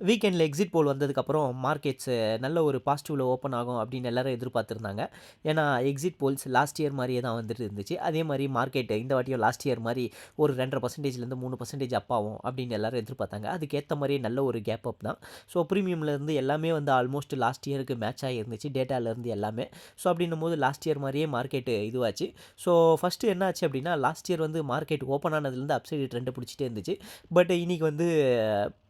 வீக்கெண்டில் எக்ஸிட் போல் வந்ததுக்கப்புறம் மார்க்கெட்ஸு நல்ல ஒரு பாசிட்டிவில் ஓப்பன் ஆகும் அப்படின்னு எல்லாரும் எதிர்பார்த்துருந்தாங்க. ஏன்னா எக்ஸிட் போல்ஸ் லாஸ்ட் இயர் மாதிரியே தான் வந்துட்டு இருந்துச்சு. அதே மாதிரி மார்க்கெட் இந்த வாட்டியும் லாஸ்ட் இயர் மாதிரி ஒரு ரெண்டரை பர்சன்டேஜ்லேருந்து மூணு பர்சன்டேஜ் அப்பாவும் அப்படின்னு எல்லாரும் எதிர்பார்த்தாங்க. அதுக்கேற்ற மாதிரி நல்ல ஒரு கேப் அப் தான். ஸோ ப்ரீமியம்லேருந்து எல்லாமே வந்து ஆல்மோஸ்ட் லாஸ்ட் இயருக்கு மேட்ச் ஆகிருந்துச்சு டேட்டாலேருந்து எல்லாமே. ஸோ அப்படின்னும் போது லாஸ்ட் இயர் மாதிரியே மார்க்கெட்டு இதுவாச்சு. ஸோ ஃபஸ்ட்டு என்ன ஆச்சு அப்படின்னா லாஸ்ட் இயர் வந்து மார்க்கெட் ஓப்பன் ஆனதுலேருந்து அப்சைடு ட்ரெண்டை பிடிச்சிட்டே இருந்துச்சு. பட் இன்றைக்கி வந்து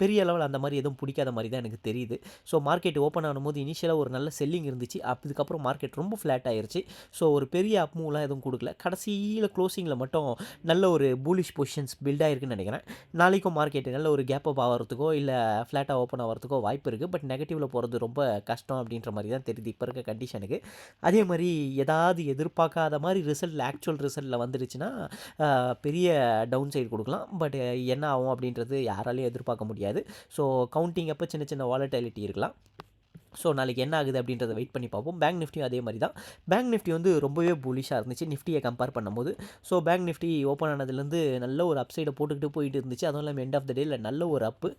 பெரிய லெவல் அந்த மாதிரி எதுவும் பிடிக்காத மாதிரி தான் எனக்கு தெரியுது. ஸோ மார்க்கெட் ஓப்பன் ஆகும்போது இனிஷியலாக ஒரு நல்ல செல்லிங் இருந்துச்சு. அதுக்கப்புறம் மார்க்கெட் ரொம்ப ஃப்ளாட் ஆயிருச்சு. ஸோ ஒரு பெரிய அப் மூவ்லாம் எதுவும் கொடுக்கல. கடைசியில் க்ளோசிங்கில் மட்டும் நல்ல ஒரு பூலிஷ் பொசிஷன்ஸ் பில்டாயிருக்குன்னு நினைக்கிறேன். நாளைக்கும் மார்க்கெட் நல்ல ஒரு கேப் அப் ஆகிறதுக்கோ இல்லை ஃப்ளாட்டாக ஓப்பன் ஆகிறதுக்கோ வாய்ப்பு இருக்குது பட் நெகட்டிவில் போகிறது ரொம்ப கஷ்டம் அப்படின்ற மாதிரி தான் தெரியுது இப்போ இருக்க கண்டிஷனுக்கு அதே மாதிரி ஏதாவது எதிர்பார்க்காத மாதிரி ரிசல்ட் ஆக்சுவல் ரிசல்ட்டில் வந்துருச்சுன்னா பெரிய டவுன் சைடு கொடுக்கலாம். பட் என்ன ஆகும் அப்படின்றது யாராலையும் எதிர்பார்க்க முடியாது. ஸோ கவுண்ட் கவுண்டிங் அப்போ சின்ன சின்ன வாலட்டாலிட்டி இருக்கலாம். ஸோ நாளைக்கு என்ன ஆகுது அப்படின்றத வெயிட் பண்ணி பார்ப்போம். பேங்க் நிஃப்டியும் அதே மாதிரி தான். பேங்க் நிஃப்டி வந்து ரொம்பவே புலிஷாக இருந்துச்சு. நிஃப்டியை கம்பேர் பண்ணும்போது. ஸோ பேங்க் நிஃப்டி ஓப்பன் ஆனதுலேருந்து நல்ல ஒரு அப்சைடை போட்டுக்கிட்டு போயிட்டு இருந்துச்சு. அதுவும் இல்லாமல் எண்ட் ஆஃப் த டேயில் நல்ல ஒரு அப்பு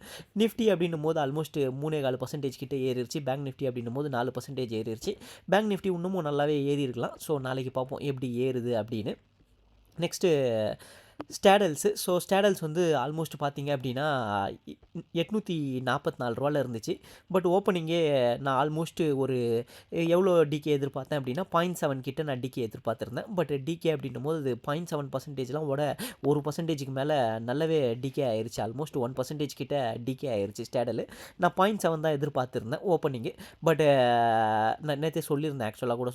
நிஃப்டி அப்படின்னும் போது ஆல்மோஸ்ட் மூணே கால் பர்சன்டேஜ் கிட்டே ஏறிடுச்சு பேங்க் நிஃப்டி அப்படின்னும் போது நாலு பர்சன்டேஜ் ஏறிடுச்சு பேங்க் நிஃப்டி இன்னமும் நல்லாவே ஏறி இருக்கலாம். ஸோ நாளைக்கு பார்ப்போம் எப்படி ஏறுது அப்படின்னு. நெக்ஸ்ட்டு ஸ்டேடல்ஸு ஸோ ஸ்டேடல்ஸ் வந்து ஆல்மோஸ்ட் பார்த்தீங்க அப்படின்னா எட்நூற்றி நாற்பத்தி நாலு ரூபாவில் இருந்துச்சு. பட் ஓப்பனிங்கே நான் ஆல்மோஸ்ட் ஒரு எவ்வளோ டிகே எதிர்பார்த்தேன் அப்படின்னா பாயிண்ட் செவன் கிட்ட நான் டிகே எதிர்பார்த்துருந்தேன். பட் டிகே அப்படின்னும் போது பாயிண்ட் செவன் பர்சன்டேஜ்லாம் விட ஒரு பர்சன்டேஜுக்கு மேலே நல்லாவே டிகே ஆயிடுச்சு ஆல்மோஸ்ட் ஒன் பர்சன்டேஜ் கிட்ட டிகே ஆயிருச்சு ஸ்டேடலு நான் பாயிண்ட் செவன் தான் எதிர்பார்த்துருந்தேன் ஓப்பனிங்கு பட் நான் நேற்றே சொல்லியிருந்தேன் ஆக்சுவலாக கூட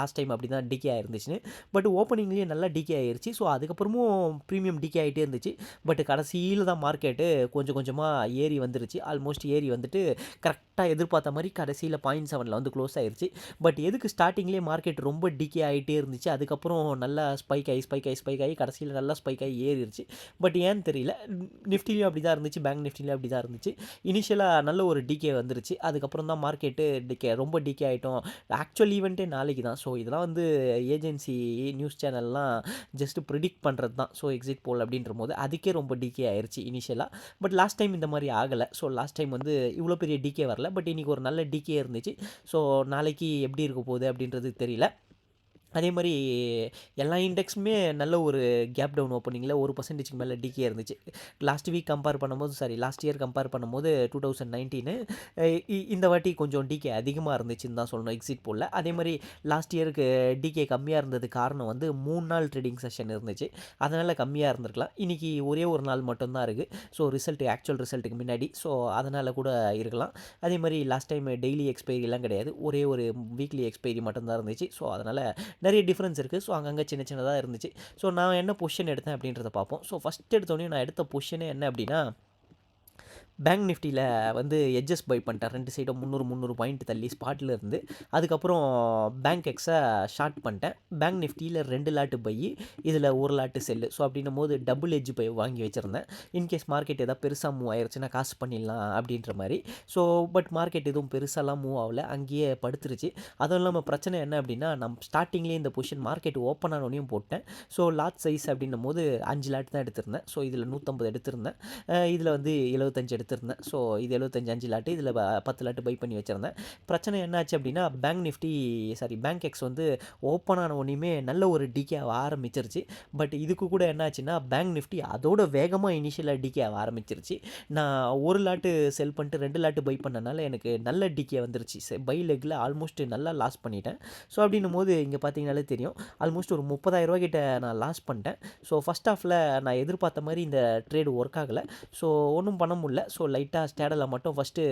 லாஸ்ட் டைம் அப்படி தான் டிகே ஆயிருந்துச்சுன்னு. பட் ஓப்பனிங்லேயே நல்லா டிகே ஆயிருச்சு. ஸோ அதுக்கப்புறமும் ப்ரீமியம் டிகே ஆகிட்டே இருந்துச்சு. பட் கடைசியில் தான் மார்க்கெட்டு கொஞ்சம் கொஞ்சமாக ஏறி வந்துருச்சு. ஆல்மோஸ்ட் ஏறி வந்துட்டு கரெக்டாக எதிர்பார்த்த மாதிரி கடைசியில் பாயிண்ட் செவனில் வந்து க்ளோஸ் ஆயிருச்சு. பட் எதுக்கு ஸ்டார்டிங்லேயே மார்க்கெட் ரொம்ப டிகே ஆகிட்டே இருந்துச்சு? அதுக்கப்புறம் நல்லா ஸ்பைக் ஆகி ஸ்பைக் ஆகி ஸ்பைக் ஆகி கடைசியில் நல்லா ஸ்பைக் ஆகி ஏறிடுச்சு பட் ஏன்னு தெரியல. நிஃப்டிலையும் அப்படி தான் இருந்துச்சு. பேங்க் நிஃப்டிலையும் அப்படி தான் இருந்துச்சு இனிஷியலாக நல்ல ஒரு டிகே வந்துருச்சு. அதுக்கப்புறம் தான் மார்க்கெட்டு டிகே ரொம்ப டிகே ஆகிட்டோம் ஆக்சுவல் ஈவெண்ட்டே நாளைக்கு தான். ஸோ இதெல்லாம் வந்து ஏஜென்சி நியூஸ் சேனல்லாம் ஜஸ்ட் ப்ரிடிக்ட் பண்ணுறது தான் ஸோ எக்ஸிட் போல் அப்படின்ற போது அதுக்கே ரொம்ப டிகே ஆயிடுச்சு இனிஷியலாக பட் லாஸ்ட் டைம் இந்த மாதிரி ஆகலை. ஸோ லாஸ்ட் டைம் வந்து இவ்வளோ பெரிய டிகே வரல. பட் இன்றைக்கி ஒரு நல்ல டிகே இருந்துச்சு. ஸோ நாளைக்கு எப்படி இருக்க போகுது அப்படின்றது தெரியல. அதே மாதிரி எல்லா இண்டெக்ஸுமே நல்ல ஒரு கேப் டவுன் ஓப்பனிங்கில் ஒரு பர்சன்டேஜ்க்கு மேலே டிகே இருந்துச்சு. லாஸ்ட் வீக் கம்பேர் பண்ணும்போது சாரி லாஸ்ட் இயர் கம்பேர் பண்ணும்போது டூ தௌசண்ட் நைன்டீனு இந்த வாட்டி கொஞ்சம் டிகே அதிகமாக இருந்துச்சுன்னு தான் சொல்லணும் எக்ஸிட் போல் அதே மாதிரி லாஸ்ட் இயருக்கு டிகே கம்மியாக இருந்தது காரணம் வந்து மூணு நாள் ட்ரேடிங் செஷன் இருந்துச்சு. அதனால் கம்மியாக இருந்திருக்கலாம். இன்றைக்கி ஒரே ஒரு நாள் மட்டும்தான் இருக்குது ஸோ ரிசல்ட் ஆக்சுவல் ரிசல்ட்டுக்கு முன்னாடி. ஸோ அதனால் கூட இருக்கலாம். அதே மாதிரி லாஸ்ட் டைம் டெய்லி எக்ஸ்பைரிலாம் கிடையாது. ஒரே ஒரு வீக்லி எக்ஸ்பைரி மட்டும்தான் இருந்துச்சு. ஸோ அதனால் நிறைய டிஃப்ரென்ஸ் இருக்குது ஸோ அங்கங்கே சின்ன சின்னதாக இருந்துச்சு. ஸோ நான் என்ன பொசிஷன் எடுத்தேன் அப்படின்றத பார்ப்போம். ஸோ ஃபஸ்ட் எடுத்தோடனே நான் எடுத்த பொசிஷனே என்ன அப்படின்னா பேங்க் நிஃப்டியில் வந்து எட்ஜஸ் பை பண்ணிட்டேன் ரெண்டு சைடும் முந்நூறு முந்நூறு பாயிண்ட் தள்ளி ஸ்பாட்டில் இருந்து அதுக்கப்புறம் பேங்க் எக்ஸை ஷார்ட் பண்ணிட்டேன். பேங்க் நிஃப்டியில் ரெண்டு லாட்டு பை இதில் ஒரு லாட்டு செல்லு ஸோ அப்படின்னும் போது டபுள் எட்ஜ் பை வாங்கி வச்சுருந்தேன். இன்கேஸ் மார்க்கெட் எதாவது பெருசாக மூவ் ஆயிடுச்சுன்னா காசு பண்ணிடலாம் அப்படின்ற மாதிரி. ஸோ பட் மார்க்கெட் எதுவும் பெருசாலாம் மூவ் ஆகலை. அங்கேயே படுத்துருச்சு. அதுவும் இல்லாமல் பிரச்சனை என்ன அப்படின்னா நம்ம ஸ்டார்டிங்லேயே இந்த பொசிஷன் மார்க்கெட் ஓப்பன் ஆனோனையும் போட்டேன். ஸோ லாட் சைஸ் அப்படின்னும் போது அஞ்சு லாட் தான் எடுத்திருந்தேன். ஸோ இதில் நூற்றம்பது எடுத்திருந்தேன். இதில் வந்து எழுபத்தஞ்சு எடுத்திருந்தேன். ஸோ இது எழுபத்தஞ்சு அஞ்சு லாட்டு இதில் பத்து லாட்டு பை பண்ணி வச்சுருந்தேன். பிரச்சனை என்னாச்சு அப்படின்னா bank Nifty sorry Bankex வந்து ஓப்பன் ஆன உடனேயுமே நல்ல ஒரு டிகே ஆக ஆரம்பிச்சிருச்சு. பட் இதுக்கு கூட என்னாச்சுன்னா பேங்க் நிஃப்டி அதோட வேகமாக இனிஷியலாக டிகே ஆக ஆரம்பிச்சிருச்சு. நான் ஒரு லாட்டு செல் பண்ணிட்டு ரெண்டு லாட்டு பை பண்ணனால எனக்கு நல்ல டிகே வந்துருச்சு. பை லெக்கில் ஆல்மோஸ்ட் நல்லா லாஸ் பண்ணிட்டேன். ஸோ அப்படின்னும் போது இங்கே பார்த்தீங்கனாலே தெரியும். ஆல்மோஸ்ட் ஒரு முப்பதாயிரரூபா கிட்ட நான் லாஸ் பண்ணிட்டேன். ஸோ ஃபஸ்ட் ஆஃபில் நான் எதிர்பார்த்த மாதிரி இந்த ட்ரேடு ஒர்க் ஆகலை. ஸோ ஒன்றும் பண்ண முடியல. ஸோ லைட்டாக ஸ்டேடலில் மட்டும் ஃபஸ்ட்டு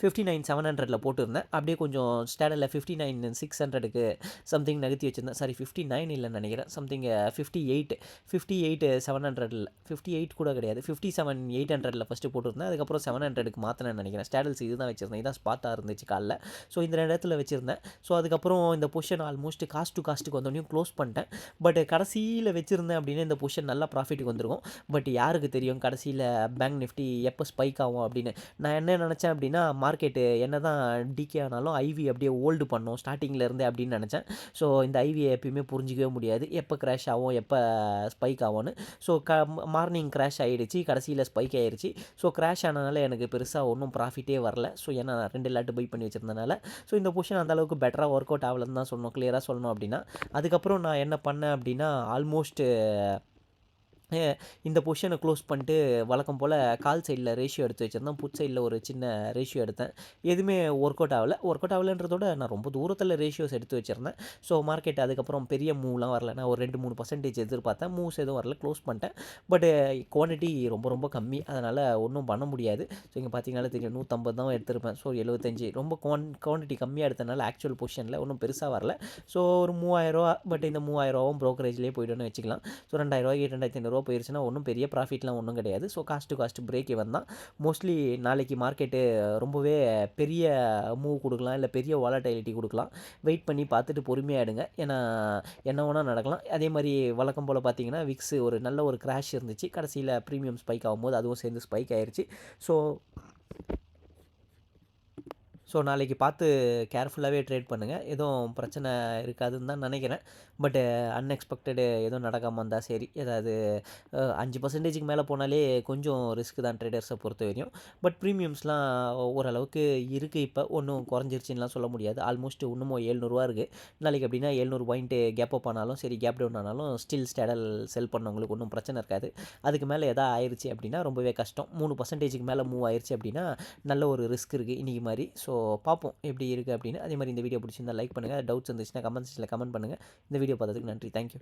ஃபிஃப்டி நைன் செவன் ஹண்ட்ரடில் போட்டிருந்தேன். அப்படியே கொஞ்சம் ஸ்டேடலில் ஃபிஃப்டி நைன் சிக்ஸ் ஹண்ட்ரடுக்கு சம்திங் நகர்த்தி வச்சுருந்தேன். சாரி ஃபிஃப்டி நைன் இல்லைன்னு நினைக்கிறேன். Something fifty eight fifty eight seven ஹண்ட்ரடில் ஃபிஃப்டி எயிட் கூட கிடையாது. ஃபிஃப்டி செவன் எயிட் ஹண்ட்ரடில் ஃபஸ்ட்டு போட்டிருந்தேன். அதுக்கப்புறம் செவன் ஹண்ட்ரடுக்கு மாற்றினேன் நினைக்கிறேன். ஸ்டேடல்ஸ் இது தான் வச்சுருந்தேன். இதான் ஸ்பாட்டாக இருந்துச்சு காலைல. ஸோ இந்த ரெண்டு இடத்துல வச்சுருந்தேன். ஸோ அதுக்கப்புறம் இந்த பொஷன் ஆல்மோஸ்ட் காஸ்ட் டு காஸ்ட்டுக்கு வந்தோடனையும் க்ளோஸ் பண்ணிட்டேன். பட் கடைசியில் வச்சுருந்தேன் அப்படின்னு இந்த பொஷன் நல்லா ப்ராஃபிட்டுக்கு வந்திருக்கும். பட் யாருக்கு தெரியும் கடைசியில் பேங்க் நிஃப்டி எப்போ ஸ்பைக் ஆகும் அப்படின்னு. நான் என்ன நினச்சேன் அப்படின்னா மார்க்கெட்டு என்ன தான் டிகே ஆனாலும் ஐவி அப்படியே ஓல்டு பண்ணும் ஸ்டார்டிங்கில் இருந்தே அப்படின்னு நினச்சேன். ஸோ இந்த ஐவியை எப்பயுமே புரிஞ்சிக்கவே முடியாது. எப்போ க்ராஷ் ஆகும் எப்போ ஸ்பைக் ஆகும்னு. ஸோ க மார்னிங் க்ராஷ் ஆகிடுச்சு கடைசியில் ஸ்பைக் ஆகிடுச்சு ஸோ க்ராஷ் ஆனதுனால எனக்கு பெருசாக ஒன்றும் ப்ராஃபிட்டே வரல. ஸோ ஏன்னா நான் ரெண்டு லாட்டு பை பண்ணி வச்சிருந்தனால. ஸோ இந்த பொஷன் அந்தளவுக்கு பெட்டராக ஒர்க் அவுட் ஆகலன்னு தான் சொல்லணும் கிளியராக சொல்லணும் அப்படின்னா. அதுக்கப்புறம் நான் என்ன பண்ணேன் அப்படின்னா ஆல்மோஸ்ட்டு இந்த பொசிஷனை க்ளோஸ் பண்ணிட்டு வழக்கம் போல் கால் சைடில் ரேஷியோ எடுத்து வச்சுருந்தேன். புட் சைடில் ஒரு சின்ன ரேஷியோ எடுத்தேன். எதுவுமே ஒர்க் அவுட் ஆகலை. ஒர்க் அவுட் ஆகலைன்றதோட நான் ரொம்ப தூரத்தில் ரேஷியோஸ் எடுத்து வச்சுருந்தேன். ஸோ மார்க்கெட் அதுக்கப்புறம் பெரிய மூவ்லாம் வரல. நான் ஒரு ரெண்டு மூணு பர்சன்டேஜ் எதிர்பார்த்தேன். மூவ்ஸ் எதுவும் வரல. க்ளோஸ் பண்ணிட்டேன். பட் குவான்டிட்டி ரொம்ப ரொம்ப கம்மி. அதனால் ஒன்றும் பண்ண முடியாது. ஸோ இங்கே பார்த்தீங்கன்னா தெரியும். நூற்றம்பது தான் எடுத்திருப்பேன். ஸோ எழுபத்தஞ்சு ரொம்ப குவான் குவான்டிட்டி கம்மியாக எடுத்தனால ஆக்சுவல் பொசிஷனில் ஒன்றும் பெருசாக வரல. ஸோ ஒரு மூவாயிரரூவா பட் இந்த மூவாயிரரூவாவும் ப்ரோக்கரேஜ்லேயே போய்டுன்னு வச்சுக்கலாம். ஸோ ரெண்டாயிரரூவாய்க்கு ரெண்டாயிரத்தி ஐநூறுரூவா போயிருச்சுன்னா ஒன்றும் பெரிய ப்ராஃபிட்லாம் ஒன்றும் கிடையாது. So cost to cost break even தான். மோஸ்ட்லி நாளைக்கு மார்க்கெட்டு ரொம்பவே பெரிய மூவ் கொடுக்கலாம் இல்லை பெரிய வாலடைலிட்டி கொடுக்கலாம். வெயிட் பண்ணி பார்த்துட்டு பொறுமையாக எடுங்க ஏன்னா என்ன வேணால் நடக்கலாம். அதே மாதிரி வழக்கம் போல் பார்த்தீங்கன்னா விக்ஸ் ஒரு நல்ல ஒரு கிராஷ் இருந்துச்சு. கடைசியில் ப்ரீமியம் ஸ்பைக் ஆகும்போது அதுவும் சேர்ந்து ஸ்பைக் ஆயிடுச்சு ஸோ ஸோ நாளைக்கு பார்த்து கேர்ஃபுல்லாகவே ட்ரேட் பண்ணுங்கள் எதுவும் பிரச்சனை இருக்காதுன்னு தான் நினைக்கிறேன். பட்டு அன்எக்ஸ்பெக்டடு எதுவும் நடக்காமல் இருந்தால் சரி. ஏதாவது அஞ்சு பர்சன்டேஜுக்கு மேலே போனாலே கொஞ்சம் ரிஸ்க் தான் ட்ரேடர்ஸை பொறுத்த வரையும். பட் ப்ரீமியம்ஸ்லாம் ஓரளவுக்கு இருக்குது இப்போ. ஒன்றும் குறைஞ்சிருச்சுன்னெலாம் சொல்ல முடியாது. ஆல்மோஸ்ட் இன்னமும் ஏழ்நூறுவா இருக்குது நாளைக்கு அப்படின்னா எழுநூறு பாயிண்ட்டு கேப் அப் ஆனாலும் சரி கேப் டவுன் ஆனாலும் ஸ்டில் ஸ்டேடல் செல் பண்ணவங்களுக்கு ஒன்றும் பிரச்சனை இருக்காது. அதுக்கு மேலே எதாவது ஆயிடுச்சு அப்படின்னா ரொம்பவே கஷ்டம். மூணு பர்சன்டேஜுக்கு மேலே மூவ் ஆயிடுச்சு அப்படின்னா நல்ல ஒரு ரிஸ்க் இருக்குது இன்றைக்கி மாதிரி. ஸோ பார்ப்போம் எப்படி இருக்குது அப்படின்னு. அதே மாதிரி இந்த வீடியோ பிடிச்சிருந்தா லைக் பண்ணுங்கள் டவுட்ஸ் இருந்துச்சுன்னா கமெண்ட் செக்ஷனில் கமெண்ட் பண்ணுங்கள் இந்த வீடியோ பார்த்ததுக்கு நன்றி. தேங்க்யூ